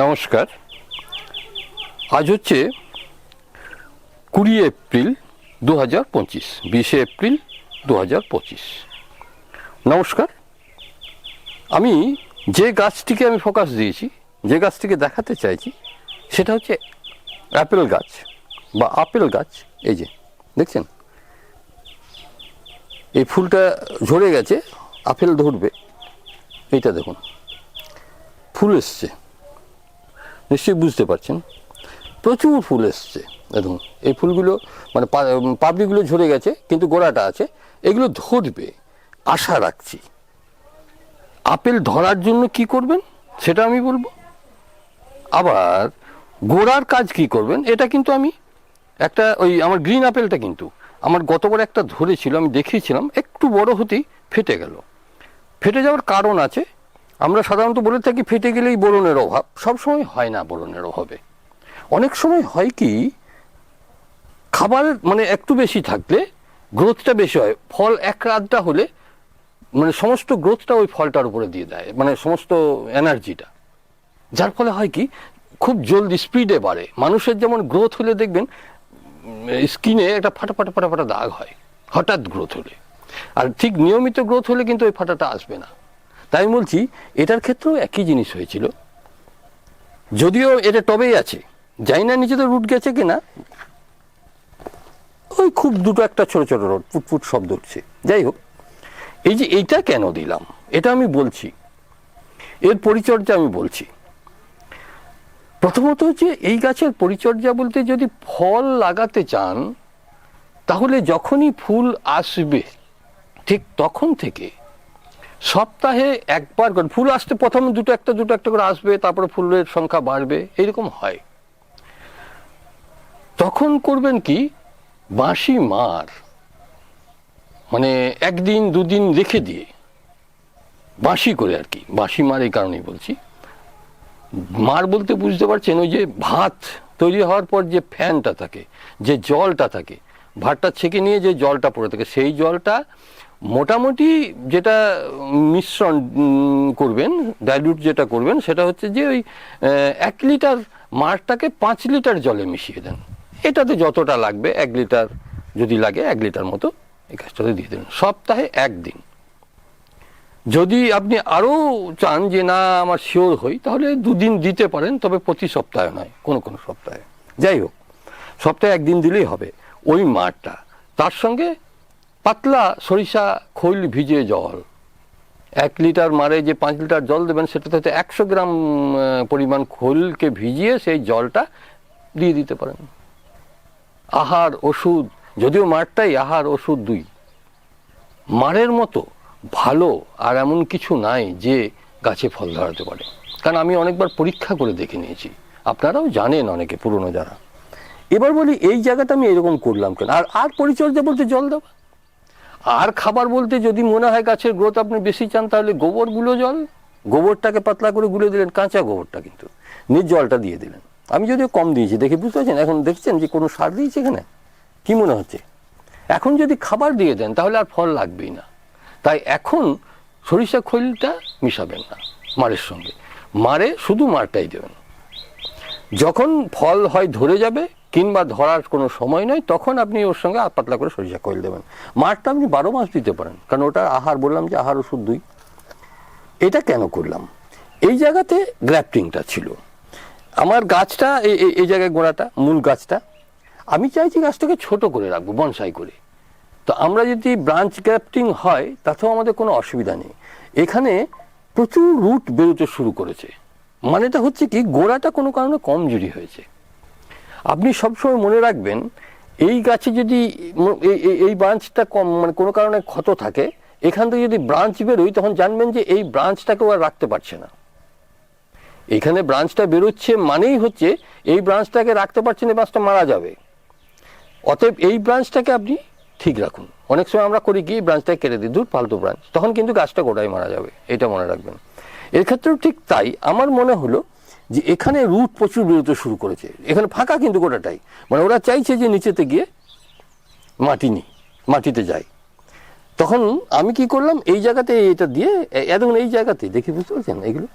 নমস্কার। আজ হচ্ছে কুড়ি এপ্রিল দু হাজার পঁচিশ, বিশে এপ্রিল দু হাজার পঁচিশ। নমস্কার। আমি যে গাছটিকে আমি ফোকাস দিয়েছি, যে গাছটিকে দেখাতে চাইছি, সেটা হচ্ছে অ্যাপেল গাছ বা আপেল গাছ। এই যে, দেখছেন? এই ফুলটা ঝরে গেছে, আপেল ধরবে। এইটা দেখুন, ফুল এসছে। নিশ্চয়ই বুঝতে পারছেন। প্রচুর ফুল এসছে, দেখুন। এই ফুলগুলো মানে পাপড়িগুলো ঝরে গেছে, কিন্তু গোড়াটা আছে। এগুলো ধরবে, আশা রাখছি। আপেল ধরার জন্য কি করবেন, সেটা আমি বলব। আবার গোড়ার কাজ কি করবেন, এটা কিন্তু আমি একটা ওই আমার গ্রিন আপেলটা কিন্তু, আমার গতবার একটা ধরেছিল, আমি দেখিয়েছিলাম, একটু বড় হতেই ফেটে গেল। ফেটে যাওয়ার কারণ আছে আমরা সাধারণত বলে থাকি ফেটে গেলেই বোরনের অভাব। সবসময় হয় না বোরনের অভাবে। অনেক সময় হয় কি, খাবার মানে একটু বেশি থাকলে গ্রোথটা বেশি হয়। ফল এক রাতটা হলে মানে সমস্ত গ্রোথটা ওই ফলটার উপরে দিয়ে দেয় মানে সমস্ত এনার্জিটা। যার ফলে হয় কি, খুব জলদি স্পিডে বাড়ে। মানুষের যেমন গ্রোথ হলে দেখবেন স্কিনে একটা ফাটা ফাটা ফাটা ফাটা দাগ হয়, হঠাৎ গ্রোথ হলে। আর ঠিক নিয়মিত গ্রোথ হলে কিন্তু ওই ফাটাটা আসবে না। তাই বলছি, এটার ক্ষেত্রেও একই জিনিস হয়েছিল। যদিও এটা টবেই আছে। জানি না নিচে তো রুট গেছে কিনা। ওই খুব দুটো একটা ছোট ছোট রোড ফুটফুট শব্দ উঠছে। যাই হোক, এই যে এইটা কেন দিলাম, এটা আমি বলছি। এর পরিচর্যা আমি বলছি। প্রথমত হচ্ছে, এই গাছের পরিচর্যা বলতে যদি ফল লাগাতে চান, তাহলে যখনই ফুল আসবে, ঠিক তখন থেকে সপ্তাহে একবার করে, ফুল আসতে প্রথমে দুটো একটা দুটো একটা করে আসবে, তারপরে ফুলের সংখ্যা বাড়বে, এরকম হয়। তখন করবেন কি, বাঁশি মার মানে একদিন, দুদিন রেখে দিয়ে, বাঁশি করে আর কি, বাঁশি মার এই কারণেই বলছি। মার বলতে বুঝতে পারছেন, ওই যে ভাত তৈরি হওয়ার পর যে ফ্যানটা থাকে, যে জলটা থাকে, ভাতটা ছেঁকে নিয়ে যে জলটা পড়ে থাকে, সেই জলটা মোটামুটি যেটা মিশ্রণ করবেন ডাইলিউট যেটা করবেন, সেটা হচ্ছে যে ওই এক লিটার মারটাকে পাঁচ লিটার জলে মিশিয়ে দেন। এটাতে যতটা লাগবে, এক লিটার যদি লাগে, এক লিটার মতো এই কাজটাতে দিয়ে দেবেন। সপ্তাহে একদিন। যদি আপনি আরও চান যে না, আমার শিওর হই, তাহলে দুদিন দিতে পারেন, তবে প্রতি সপ্তাহে নয়, কোনো কোনো সপ্তাহে। যাই হোক, সপ্তাহে একদিন দিলেই হবে। ওই মাঠটা তার সঙ্গে পাতলা সরিষা খৈল ভিজে জল। এক লিটার মারে যে পাঁচ লিটার জল দেবেন, সেটাতে হয়তো একশো গ্রাম পরিমাণ খোলকে ভিজিয়ে সেই জলটা দিয়ে দিতে পারেন। আহার ওষুধ, যদিও মাঠটাই আহার ওষুধ দুই। মারের মতো ভালো আর এমন কিছু নাই যে গাছে ফল ধরাতে পারে। কারণ আমি অনেকবার পরীক্ষা করে দেখে নিয়েছি। আপনারাও জানেন অনেকে, পুরনো যারা। এবার বলি, এই জায়গাটা আমি এরকম করলাম কেন? আর আর পরিচর্যা বলতে জল দেওয়া? আর খাবার বলতে যদি মনে হয় গাছের গ্রোথ আপনি বেশি চান, তাহলে গোবরগুলো জল, গোবরটাকে পাতলা করে গুলে দিলেন, কাঁচা গোবরটা কিন্তু। নিজ জলটা দিয়ে দিলেন। আমি যদিও কম দিয়েছি, দেখে বুঝতে পারছেন? এখন দেখছেন যে কোনো সার দিয়েছে এখানে? কি মনে হচ্ছে? এখন যদি খাবার দিয়ে দেন, তাহলে আর ফল লাগবেই না। তাই এখন সরিষা খৈলটা মিশাবেন না মারের সঙ্গে। মারে শুধু মারটাই দেবেন। যখন ফল হয় ধরে যাবে কিংবা ধরার কোনো সময় নয় তখন আপনি ওর সঙ্গে পাতলা করে সরিষা খৈল দেবেন। মারটা আপনি বারো মাস দিতে পারেন, কারণ ওটা আহার বললাম যে আহার ওষুধ দুই। এটা কেন করলাম? এই জায়গাতে গ্র্যাফটিংটা ছিল। আমার গাছটা এই জায়গায় গোড়াটা, মূল গাছটা, আমি চাইছি গাছটাকে ছোট করে রাখব, বনসাই করে। তো আমরা যদি ব্রাঞ্চ গ্রাফটিং হয়, তাতেও আমাদের কোনো অসুবিধা নেই। এখানে প্রচুর রুট বেরোতে শুরু করেছে। মানেটা হচ্ছে কি, গোড়াটা কোনো কারণে কমজোরি হয়েছে। আপনি সবসময় মনে রাখবেন, এই গাছে যদি এই- ব্রাঞ্চটা কম মানে কোনো কারণে ক্ষত থাকে, এখান থেকে যদি ব্রাঞ্চ বেরোয় তখন জানবেন যে এই ব্রাঞ্চটাকেও আর রাখতে পারছে না। এখানে ব্রাঞ্চটা বেরোচ্ছে মানেই হচ্ছে, এই ব্রাঞ্চটাকে রাখতে পারছে না ব্রাঞ্চটা মারা যাবে। অতএব এই ব্রাঞ্চটাকে আপনি ঠিক রাখুন। অনেক সময় আমরা করি কি ব্রাঞ্চটাকে কেটে দিই দূর ফালতু ব্রাঞ্চ তখন কিন্তু গাছটা গোড়ায় মারা যাবে, এটা মনে রাখবেন। এর ক্ষেত্রেও ঠিক তাই। আমার মনে হলো যে এখানে রুট প্রচুর বেরোতে শুরু করেছে। এখানে ফাঁকা কিন্তু গোটাটাই। মানে ওরা চাইছে যে নিচেতে গিয়ে মাটি নিই, মাটিতে যায়। তখন আমি কি করলাম, এই জায়গাতে এটা দিয়ে, এ- এ এই জায়গাতে, দেখি বুঝতে পারছেন এগুলো?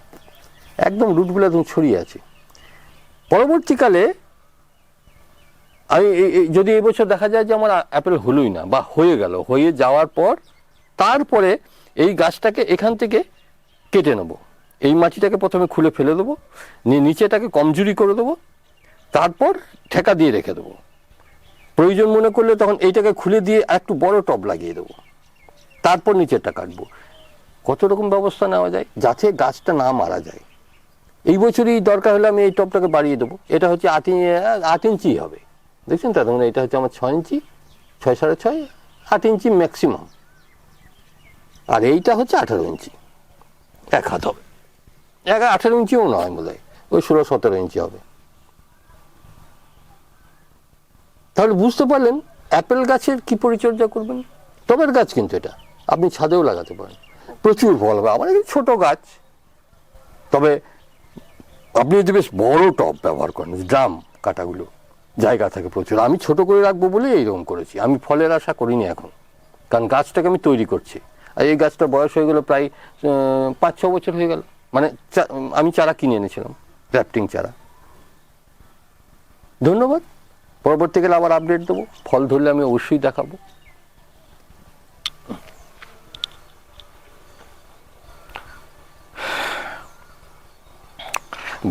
একদম রুটগুলো একদম ছড়িয়ে আছে। পরবর্তীকালে আমি যদি এবছর দেখা যায় যে আমার অ্যাপেল হলোই না, বা হয়ে গেল, হয়ে যাওয়ার পর তারপরে এই গাছটাকে এখান থেকে কেটে নেব। এই মাটিটাকে প্রথমে খুলে ফেলে দেবো, নিয়ে নিচেটাকে কমজুরি করে দেবো, তারপর ঠেকা দিয়ে রেখে দেবো। প্রয়োজন মনে করলে তখন এইটাকে খুলে দিয়ে একটু বড় টব লাগিয়ে দেবো। তারপর নিচেরটা কাটবো। কত রকম ব্যবস্থা নেওয়া যায়? যাতে গাছটা না মারা যায়। এই বছরই দরকার হলে আমি এই টবটাকে বাড়িয়ে দেবো। এটা হচ্ছে আট আট ইঞ্চি হবে। দেখছেন তো? দেখুন এটা হচ্ছে আমার ছয় ইঞ্চি, ছয় সাড়ে ছয়, আট ইঞ্চি ম্যাক্সিমাম। আর এইটা হচ্ছে আঠারো ইঞ্চি। এক হাত হবে। এক আঠেরো ইঞ্চিও নয় বোধ ওই ষোলো সতেরো ইঞ্চি হবে। তাহলে বুঝতে পারলেন অ্যাপেল গাছের কি পরিচর্যা করবেন? টবের গাছ কিন্তু এটা। আপনি ছাদেও লাগাতে পারেন। প্রচুর ফল হবে। আমার ছোট গাছ। তবে আপনি যদি বেশ বড় টব ব্যবহার করেন ড্রাম কাটাগুলো, জায়গা থাকে প্রচুর। আমি ছোট করে রাখব বলেই এইরকম করেছি। আমি ফলের আশা করিনি এখন। কারণ গাছটাকে আমি তৈরি করছি। আর এই গাছটা বয়স হয়ে গেল প্রায় পাঁচ ছ বছর হয়ে গেল। মানে আমি চারা কিনে এনেছিলাম র্যাপটিং চারা। ধন্যবাদ। পরবর্তীকালে আবার আপডেট দেবো। ফল ধরলে আমি অবশ্যই দেখাবো।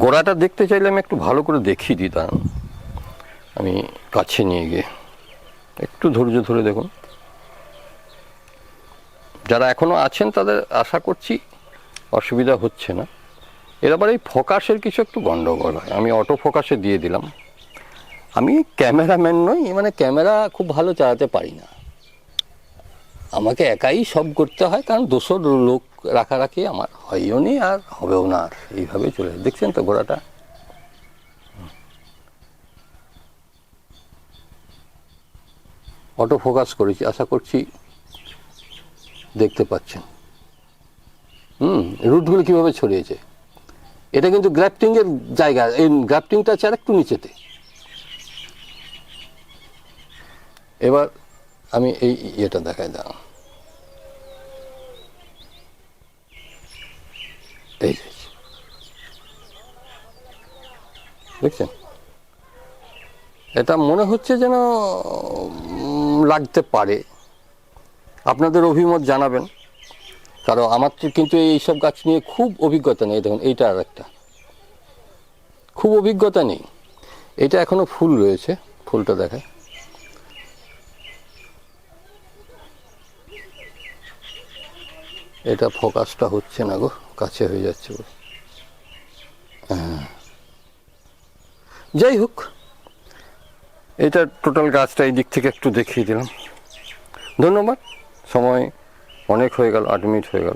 গোড়াটা দেখতে চাইলে আমি একটু ভালো করে দেখিয়ে দাঁড়ান। আমি কাছে নিয়ে গিয়ে একটু ধৈর্য ধরে দেখুন। যারা এখনও আছেন তাদের আশা করছি অসুবিধা হচ্ছে না। এর আবার এই ফোকাসের কিছু একটু গন্ডগোল হয়। আমি অটো ফোকাসে দিয়ে দিলাম। আমি ক্যামেরাম্যান নই মানে ক্যামেরা খুব ভালো চালাতে পারি না। আমাকে একাই সব করতে হয়, কারণ দোসর লোক রাখারাখি আমার হয়ও নি আর হবেও না আর। এইভাবে চলে দেখছেন তো ঘোড়াটা? অটো ফোকাস করেছি, আশা করছি দেখতে পাচ্ছেন। হুম, রুটগুলো কীভাবে ছড়িয়েছে? এটা কিন্তু গ্রাফটিং এর জায়গা, এই গ্রাফটিংটা আছে আর একটু নিচেতে। এবার আমি এই ইয়েটা দেখাই দাও। এই। দেখছেন? এটা মনে হচ্ছে যেন লাগতে পারে। আপনাদের অভিমত জানাবেন। কারণ আমার কিন্তু এইসব গাছ নিয়ে খুব অভিজ্ঞতা নেই, দেখুন, এইটা আর একটা খুব অভিজ্ঞতা নেই এটা এখনও ফুল রয়েছে, ফুলটা দেখায় এটা ফোকাসটা হচ্ছে না গো, কাছে হয়ে যাচ্ছে। হ্যাঁ। যাই হোক, এটা টোটাল গাছটা এই দিক থেকে একটু দেখিয়ে দিলাম ধন্যবাদ, সময় অনেক হয়ে গেল আট মিনিট হয়ে গেল।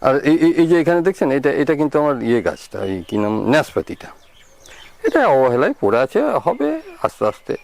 আর এই, এই- যে এখানে দেখছেন, এটা এটা কিন্তু আমার ইয়ে গাছটা, এই কী নাম, ন্যাসপাতিটা। এটা অবহেলায় পড়ে আছে, হবে আস্তে আস্তে।